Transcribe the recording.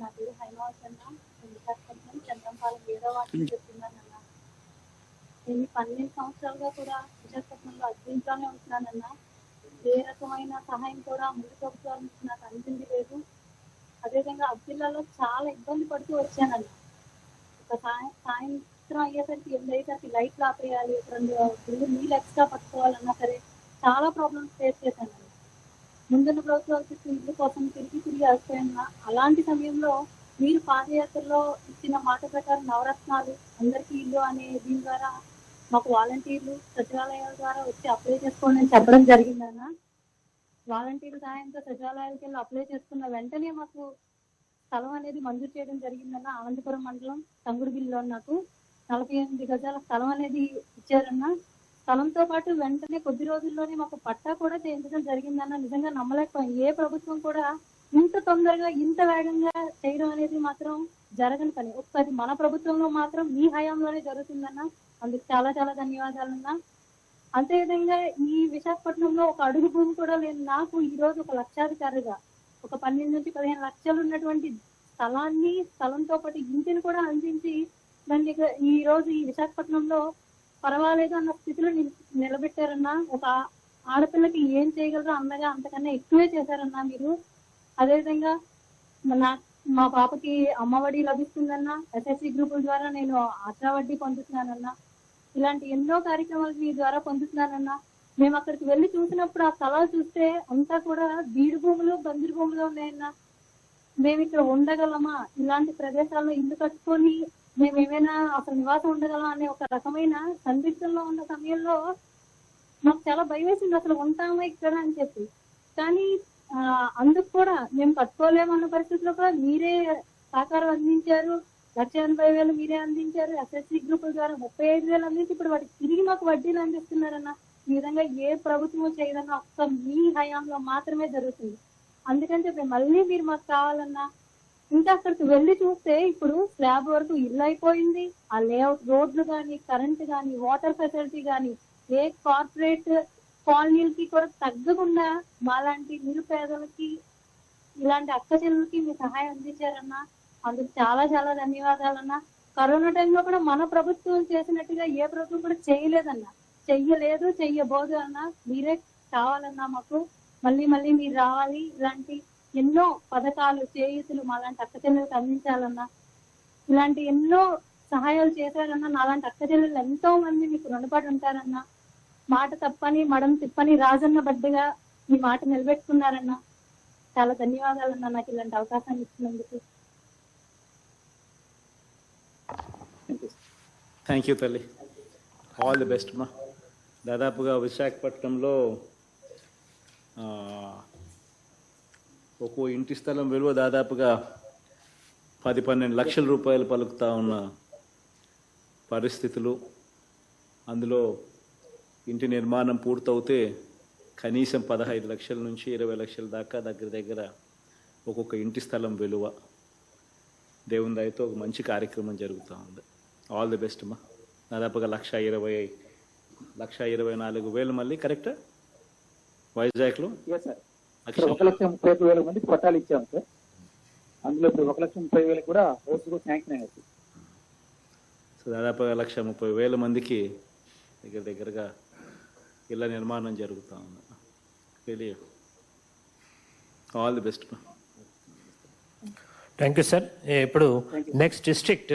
నా పేరు హైమావతి అన్న విశాఖపట్నం చంద్రంపాలెం ఏడో వాటిని చెప్తున్నానన్న. నేను పన్నెండు సంవత్సరాలుగా కూడా విశాఖపట్నంలో అద్భుతంగానే ఉంటున్నానన్న. ఏ రకమైన సహాయం కూడా ముందు ప్రభుత్వాల నుంచి నాకు అందింది లేదు. అదేవిధంగా అబ్దుల్లాలో చాలా ఇబ్బంది పడుతూ వచ్చానన్న. ఒక సాయం సాయంత్రం అయ్యేసరికి ఎనిమిది అయ్యేసరికి లైట్లు ఆపేయాలి రెండు నీళ్ళు ఎక్స్ట్రా పట్టుకోవాలన్నా సరే చాలా ప్రాబ్లమ్స్ ఫేస్ చేశాను. ముందున్న ప్రభుత్వాలు ఇల్లు కోసం తిరిగి తిరిగి అలసిపోయిన అలాంటి సమయంలో మీరు పాదయాత్రలో ఇచ్చిన మాట ప్రకారం నవరత్నాలు అందరికీ ఇల్లు అనే దీని ద్వారా మాకు వాలంటీర్లు సచివాలయాల ద్వారా వచ్చి అప్లై చేసుకోండి అని చెప్పడం జరిగిందన్న. వాలంటీర్ల సహాయంతో సచివాలయాలకు వెళ్ళి అప్లై చేసుకున్న వెంటనే మాకు స్థలం అనేది మంజూరు చేయడం జరిగిందన్న అనంతపురం మండలం తంగుడుగిరిలో నాకు. నలభై ఎనిమిది గజాల స్థలం అనేది ఇచ్చారన్న. స్థలంతో పాటు వెంటనే కొద్ది రోజుల్లోనే మాకు పట్టా కూడా చేయించడం జరిగిందన్న నిజంగా నమ్మలేకపోయాం. ఏ ప్రభుత్వం కూడా ఇంత తొందరగా ఇంత వేగంగా చేయడం అనేది మాత్రం జరగని పని. ఒకసారి మన ప్రభుత్వంలో మాత్రం మీ హయాంలోనే జరుగుతుందన్న అందుకు చాలా చాలా ధన్యవాదాలన్నా. అంతేవిధంగా ఈ విశాఖపట్నంలో ఒక అడుగు భూమి కూడా లేని నాకు ఈ రోజు ఒక లక్షాధికారిగా ఒక పన్నెండు నుంచి పదిహేను లక్షలు ఉన్నటువంటి స్థలాన్ని స్థలంతో పాటు ఇంటిని కూడా అందించి దాన్ని ఈ రోజు ఈ విశాఖపట్నంలో పర్వాలేదు అన్న స్థితిలో నిలబెట్టారన్నా. ఒక ఆడపిల్లకి ఏం చేయగలరో అన్నగా అంతకన్నా ఎక్కువే చేశారన్నా మీరు. అదేవిధంగా నా మా పాపకి అమ్మఒడి లభిస్తుందన్నా ఎస్ఎస్సి గ్రూపుల ద్వారా నేను ఆశా వడ్డీ పొందుతున్నానన్నా ఇలాంటి ఎన్నో కార్యక్రమాలు మీ ద్వారా పొందుతున్నానన్నా మేము అక్కడికి వెళ్ళి చూసినప్పుడు ఆ స్థలాలు చూస్తే అంతా కూడా బీడు భూములు బందిరు భూములు ఉన్నాయన్నా. మేము ఇక్కడ ఉండగలమా? ఇలాంటి ప్రదేశాల్లో ఇల్లు కట్టుకొని మేము ఏమైనా అసలు నివాసం ఉండగలం అనే ఒక రకమైన సందిగ్ధంలో ఉన్న సమయంలో మాకు చాలా భయం వేసింది అసలు ఉంటామా ఇక్కడ అని చెప్పి. కానీ ఆ, అందుకు కూడా మేము కట్టుకోలేమన్న పరిస్థితిలో కూడా మీరే సహకారం అందించారు. లక్ష ఎనభై వేలు మీరే అందించారు. ఎస్ఎస్సి గ్రూపుల ద్వారా ముప్పై ఐదు వేలు అందించి ఇప్పుడు వాటికి తిరిగి మాకు వడ్డీలు అందిస్తున్నారన్న ఈ విధంగా ఏ ప్రభుత్వం చేయదన్న ఒక్క మీ హయాంలో మాత్రమే జరుగుతుంది. అందుకని చెప్పి మళ్ళీ మీరు మాకు కావాలన్నా ఇంకా అక్కడికి వెళ్ళి చూస్తే ఇప్పుడు స్లాబ్ వరకు ఇల్లు అయిపోయింది. ఆ లేఅవుట్ రోడ్లు కానీ కరెంట్ కానీ వాటర్ ఫెసిలిటీ కానీ ఏ కార్పొరేట్ కాలనీలకి కూడా తగ్గకుండా మాలాంటి నిరుపేదలకి ఇలాంటి అక్క చెల్లెలకి మీ సహాయం అందించారన్నా. అందుకు చాలా చాలా ధన్యవాదాలన్నా. కరోనా టైంలో కూడా మన ప్రభుత్వం చేసినట్టుగా ఏ ప్రభుత్వం కూడా చేయలేదన్నా. చెయ్యలేదు చెయ్యబోదు అన్నా. మీరే కావాలన్నా మాకు. మళ్ళీ మళ్ళీ మీరు రావాలి ఇలాంటి ఎన్నో పథకాలు చేయుతులు మాలాంటి అక్క చెల్లెలకు అందించాలన్నా ఇలాంటి ఎన్నో సహాయాలు చేశారన్నా నాలాంటి అక్క చెల్లెలు ఎంతో మంది మీకు రుణపడి ఉంటారన్నా మాట తప్పని మడం తిప్పని రాజన్న బడ్డగా మీ మాట నిలబెట్టుకున్నారన్నా చాలా ధన్యవాదాలన్నా నాకు ఇలాంటి అవకాశాన్ని ఇచ్చినందుకు. థ్యాంక్ యూ తల్లి. ఆల్ ది బెస్ట్ మా దాదాపుగా విశాఖపట్నంలో ఆ, ఒక్కో ఇంటి స్థలం విలువ దాదాపుగా పది పన్నెండు లక్షల రూపాయలు పలుకుతా ఉన్న పరిస్థితులు. అందులో ఇంటి నిర్మాణం పూర్తవుతే కనీసం పదహైదు లక్షల నుంచి ఇరవై లక్షల దాకా దగ్గర దగ్గర ఒక్కొక్క ఇంటి స్థలం విలువ. దేవుని దయతో ఒక మంచి కార్యక్రమం జరుగుతూ ఉంది. ఆల్ ది బెస్ట్ అమ్మా. దాదాపుగా లక్ష ఇరవై లక్ష ఇరవై నాలుగు వేలు మళ్ళీ కరెక్టా? వైజాగ్లో? సార్ ఒక లక్ష ముప్పై ఐదు వేల మందికి పట్టాలు ఇచ్చాము సార్. అందులో ఇప్పుడు ఒక లక్ష ముప్పై వేలు కూడా హౌస్ కూడా శాంక్షన్ అయ్యాయి సో దాదాపుగా లక్ష ముప్పై వేల మందికి దగ్గర దగ్గరగా ఇళ్ళ నిర్మాణం జరుగుతూ ఉంది. Really all the best thank you sir ఇప్పుడు నెక్స్ట్ డిస్ట్రిక్ట్